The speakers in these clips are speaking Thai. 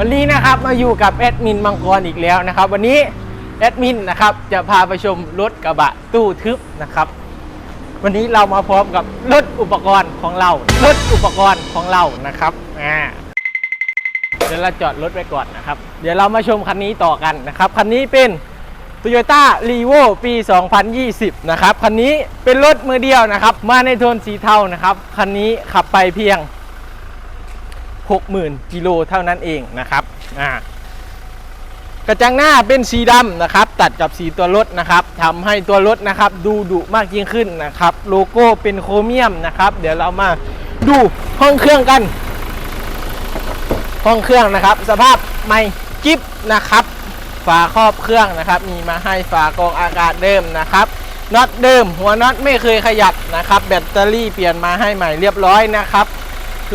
วันนี้นะครับมาอยู่กับแอดมินมังกรอีกแล้วนะครับ วันนี้แอดมินนะครับจะพาไปชมรถกระบะตู้ทึบนะครับ วันนี้เรามาพร้อมกับรถอุปกรณ์ของเรารถอุปกรณ์ของเรานะครับอ่าเดี๋ยวเราจอดรถไว้ก่อนนะครับ เดี๋ยวเรามาชมคันนี้ต่อกันนะครับ คันนี้เป็น Toyota r e v o ปี 2020 นะครับ คันนี้เป็นรถมือเดียวนะครับ มาในโทนสีเทานะครับ คันนี้ขับไปเพียง 60,000กิโลเท่านั้นเองนะครับอ่ากระจังหน้าเป็นสีดำนะครับ ตัดกับสีตัวรถนะครับทำให้ตัวรถนะครับ ดูดุมากยิ่งขึ้นนะครับ โลโก้เป็นโครเมียมนะครับ เดี๋ยวเรามาดูห้องเครื่องกัน ห้องเครื่องนะครับ สภาพใหม่กิ๊บนะครับ ฝาครอบเครื่องนะครับ มีมาให้ฝากรองอากาศเดิมนะครับน็อตเดิม หัวน็อตไม่เคยขยับนะครับ แบตเตอรี่เปลี่ยนมาให้ใหม่เรียบร้อยนะครับ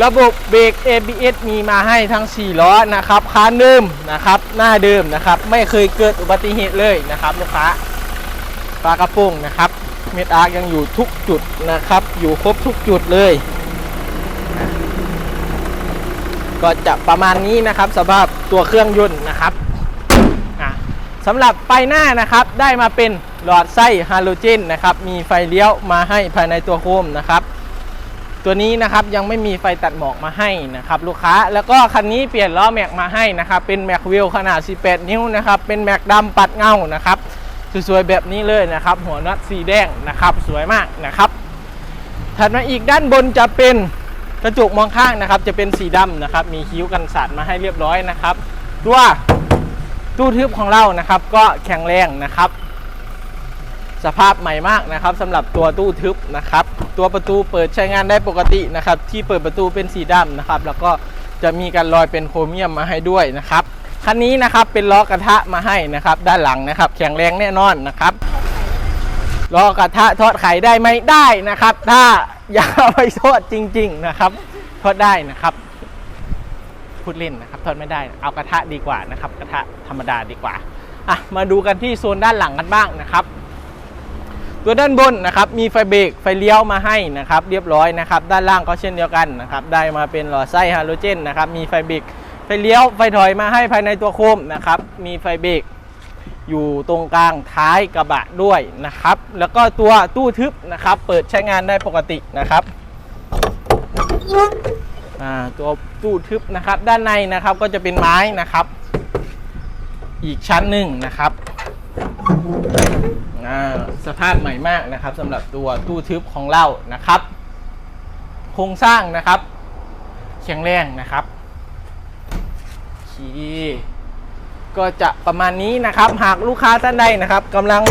ระบบเบรก ABS มีมาให้ทั้ง 4 ล้อนะครับคานเดิมนะครับ หน้าเดิมนะครับ ไม่เคยเกิดอุบัติเหตุเลยนะครับลูกค้าฝากระโปรงนะครับ เมดอาร์ยังอยู่ทุกจุดนะครับ อยู่ครบทุกจุดเลย ก็จะประมาณนี้นะครับสภาพตัวเครื่องยนต์นะครับสำหรับไฟหน้านะครับได้มาเป็นหลอดไส้ฮาโลเจนนะครับ มีไฟเลี้ยวมาให้ภายในตัวโคมนะครับ ตัวนี้นะครับยังไม่มีไฟตัดหมอกมาให้นะครับลูกค้าแล้วก็คันนี้เปลี่ยนล้อแม็กมาให้นะครับเป็นแม็กวิลขนาด 18 นิ้วนะครับเป็นแม็กดำปัดเงานะครับสวยๆแบบนี้เลยนะครับ หัวน็อตสีแดงนะครับสวยมากนะครับถัดมาอีกด้านบนจะเป็นกระจกมองข้างนะครับ จะเป็นสีดำนะครับ มีคิ้วกันสาดมาให้เรียบร้อยนะครับ ตัวตู้ทึบของเรานะครับ ก็แข็งแรงนะครับ สภาพใหม่มากนะครับสำหรับตัวตู้ทึบนะครับ ตัวประตูเปิดใช้งานได้ปกตินะครับ ที่เปิดประตูเป็นสีดำนะครับ แล้วก็จะมีการลอยเป็นโครเมียมมาให้ด้วยนะครับคันนี้นะครับเป็นล้อกระทะมาให้นะครับ ด้านหลังนะครับ แข็งแรงแน่นอนนะครับล้อกระทะทอดไข่ได้ไหมได้นะครับ ถ้าอยากเอาไปทอดจริง ๆนะครับทอดได้นะครับพูดเล่นนะครับทอดไม่ได้เอากระทะดีกว่านะครับ กระทะธรรมดาดีกว่าอะมาดูกันที่โซนด้านหลังกันบ้างนะครับ ตัวด้านบนนะครับมีไฟเบรกไฟเลี้ยวมาให้นะครับเรียบร้อยนะครับด้านล่างก็เช่นเดียวกันนะครับได้มาเป็นหลอดไส้ฮาโลเจนนะครับมีไฟเบรกไฟเลี้ยวไฟถอยมาให้ภายในตัวโคมนะครับมีไฟเบรกอยู่ตรงกลางท้ายกระบะด้วยนะครับ แล้วก็ตัวตู้ทึบนะครับ เปิดใช้งานได้ปกตินะครับตัวตู้ทึบนะครับ ด้านในนะครับก็จะเป็นไม้นะครับ อีกชั้นหนึ่งนะครับ สภาพใหม่มากนะครับสำหรับตัวตู้ทึบของเรานะครับ โครงสร้างนะครับแข็งแรงนะครับโอเคก็จะประมาณนี้นะครับ หากลูกค้าท่านใดนะครับกำลัง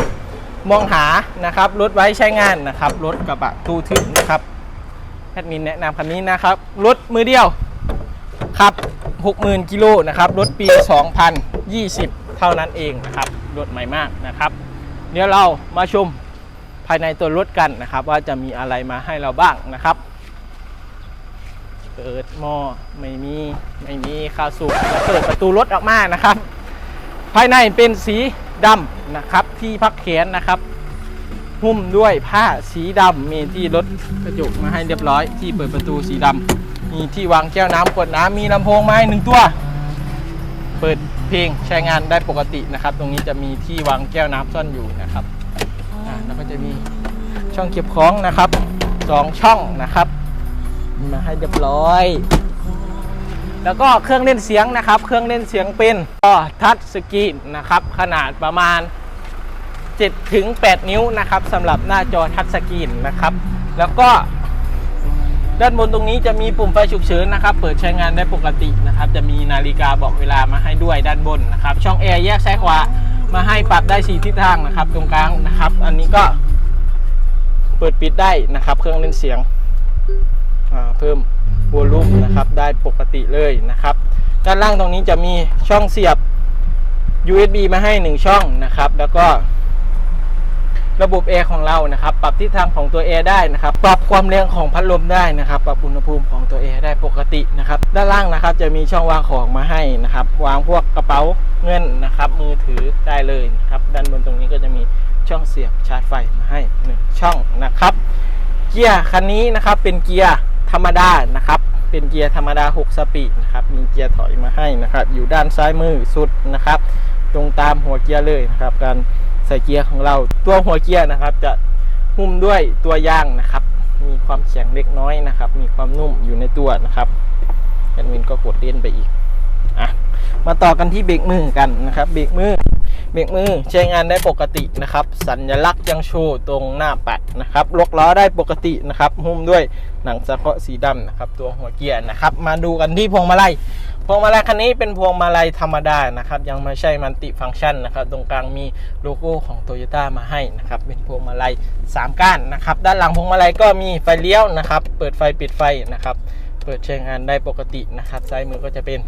มองหานะครับรถไว้ใช้งานนะครับรถกระบะตู้ทึบนะครับแอดมินแนะนำคันนี้นะครับรถมือเดียวขับ 60,000กิโลนะครับรถปี 2020 เท่านั้นเองนะครับรถใหม่มากนะครับ เดี๋ยวเรามาชมภายในตัวรถกันนะครับ ว่าจะมีอะไรมาให้เราบ้างนะครับ เปิดหม้อไม่มีไม่มีข้าวสุกแล้วเปิดประตูรถออกมานะครับ ภายในเป็นสีดำนะครับ ที่พักแขนนะครับหุ้มด้วยผ้าสีดำมีที่รถกระจกมาให้เรียบร้อย ที่เปิดประตูสีดำมีที่วางแก้วน้ำกดน้ำมีลำโพงมาให้หนึ่งตัว เพลงใช้งานได้ปกตินะครับ ตรงนี้จะมีที่วางแก้วน้ำซ่อนอยู่นะครับแล้วก็จะมีช่องเก็บของนะครับสองช่องนะครับมีมาให้เรียบร้อย แล้วก็เครื่องเล่นเสียงนะครับ เครื่องเล่นเสียงเป็นก็ทัชสกรีนนะครับ ขนาดประมาณ7ถึง8นิ้วนะครับสำหรับหน้าจอทัชสกรีนนะครับ แล้วก็ ด้านบนตรงนี้จะมีปุ่มไฟฉุกเฉินนะครับ เปิดใช้งานได้ปกตินะครับ จะมีนาฬิกาบอกเวลามาให้ด้วยด้านบนนะครับ ช่องแอร์แยกซ้ายขวามาให้ปรับได้สีทิศทางนะครับ ตรงกลางนะครับ อันนี้ก็เปิดปิดได้นะครับ เครื่องเล่นเสียงเพิ่มวอลลุ่มนะครับ ได้ปกติเลยนะครับ ด้านล่างตรงนี้จะมีช่องเสียบ USB มาให้ 1 ช่องนะครับ แล้วก็ ระบบแอร์ของเรานะครับ ปรับทิศทางของตัวแอร์ได้นะครับ ปรับความแรงของพัดลมได้นะครับ ปรับอุณหภูมิของตัวแอร์ได้ปกตินะครับ ด้านล่างนะครับจะมีช่องวางของมาให้นะครับ วางพวกกระเป๋าเงินนะครับ มือถือได้เลยนะครับ ด้านบนตรงนี้ก็จะมีช่องเสียบชาร์จไฟมาให้หนึ่งช่องนะครับ เกียร์คันนี้นะครับเป็นเกียร์ธรรมดานะครับเป็นเกียร์ธรรมดา 6 สปีดนะครับ มีเกียร์ถอยมาให้นะครับ อยู่ด้านซ้ายมือสุดนะครับ ตรงตามหัวเกียร์เลยนะครับ การ ส่เกียร์ของเราตัวหัวเกียร์นะครับ จะหุ้มด้วยตัวยางนะครับ มีความแข็งเล็กน้อยนะครับ มีความนุ่มอยู่ในตัวนะครับแอดมินก็กดเล่นไปอีกอะมาต่อกันที่เบรกมือกันนะครับเบรกมือเบรกมือใช้งานได้ปกตินะครับ สัญลักษณ์ยังโชว์ตรงหน้าปัดนะครับล็อกล้อได้ปกตินะครับหุ้มด้วยหนังสะเคราะห์สีดำนะครับ ตัวหัวเกียร์นะครับ มาดูกันที่พวงมาลัย วงมาลัยคันนี้เป็นพวงมาลัยธรรมดานะครับ ยังไม่ใช่มันติฟังก์ชันนะครับ ตรงกลางมีโลโก้ของโตโยต้ามาให้นะครับ เป็นพวงมาลัย3ก้านนะครับ ด้านหลังพวงมาลัยก็มีไฟเลี้ยวนะครับ เปิดไฟปิดไฟนะครับ เปิดใช้งานได้ปกตินะครับ ซ้ายมือก็จะเป็น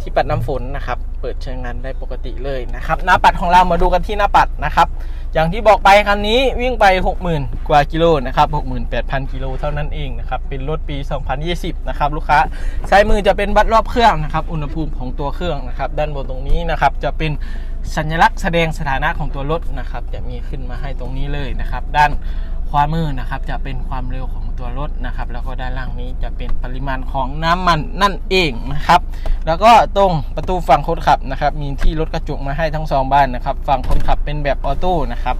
ที่ปัดน้ำฝนนะครับ เปิดใช้งานได้ปกติเลยนะครับ หน้าปัดของเรามาดูกันที่หน้าปัดนะครับ อย่างที่บอกไปคันนี้วิ่งไป 60,000 กว่ากิโลนะครับ68,000 กิโลเท่านั้นเองนะครับ เป็นรถปี 2020 นะครับลูกค้าซ้ายมือจะเป็นวัดรอบเครื่องนะครับ อุณหภูมิของตัวเครื่องนะครับ ด้านบนตรงนี้นะครับจะเป็นสัญลักษณ์แสดงสถานะของตัวรถนะครับ จะมีขึ้นมาให้ตรงนี้เลยนะครับ ด้านขวามือนะครับจะเป็นความเร็วของ ตัวรถนะครับ แล้วก็ด้านล่างนี้จะเป็นปริมาณของน้ำมันนั่นเองนะครับ แล้วก็ตรงประตูฝั่งคนขับนะครับ มีที่รถกระจกมาให้ทั้งสองบานนะครับ ฝั่งคนขับเป็นแบบออโต้นะครับ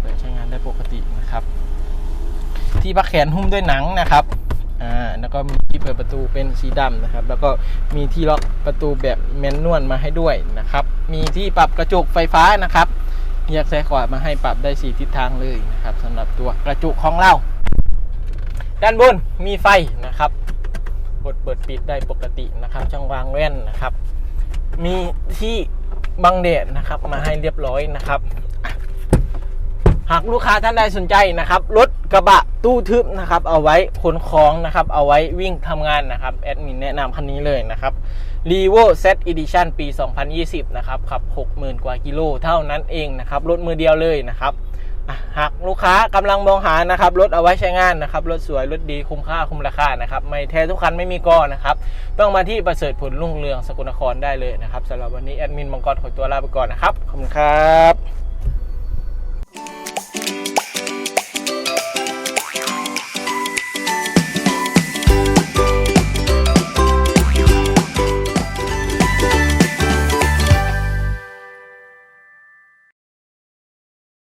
เปิดใช้งานได้ปกตินะครับ ที่พักแขนหุ้มด้วยหนังนะครับอ่าแล้วก็มีที่เปิดประตูเป็นสีดำนะครับ แล้วก็มีที่ล็อกประตูแบบแมนนวลมาให้ด้วยนะครับ มีที่ปรับกระจกไฟฟ้านะครับแยกซ้ายขวามาให้ปรับได้สีทิศทางเลยนะครับสำหรับตัวกระจกของเรา ด้านบนมีไฟนะครับกดเปิดปิดได้ปกตินะครับ ช่องวางแว่นนะครับ มีที่บังแดดนะครับมาให้เรียบร้อยนะครับ หากลูกค้าท่านใดสนใจนะครับ รถกระบะตู้ทึบนะครับ เอาไว้ขนของนะครับ เอาไว้วิ่งทำงานนะครับ แอดมินแนะนำคันนี้เลยนะครับ r e v o Z Edition ปี 2020 นะครับขับ 60,000 กว่ากิโลเท่านั้นเองนะครับ รถมือเดียวเลยนะครับ หากลูกค้ากำลังมองหานะครับรถเอาไว้ใช้งานนะครับรถสวยรถดีคุ้มค่าคุ้มราคานะครับไม่แท้ทุกคันไม่มีก้อนะครับต้องมาที่ประเสริฐผลรุ่งเรืองสกลนครได้เลยนะครับสำหรับวันนี้แอดมินมังกรขอตัวลาไปก่อนนะครับขอบคุณครับ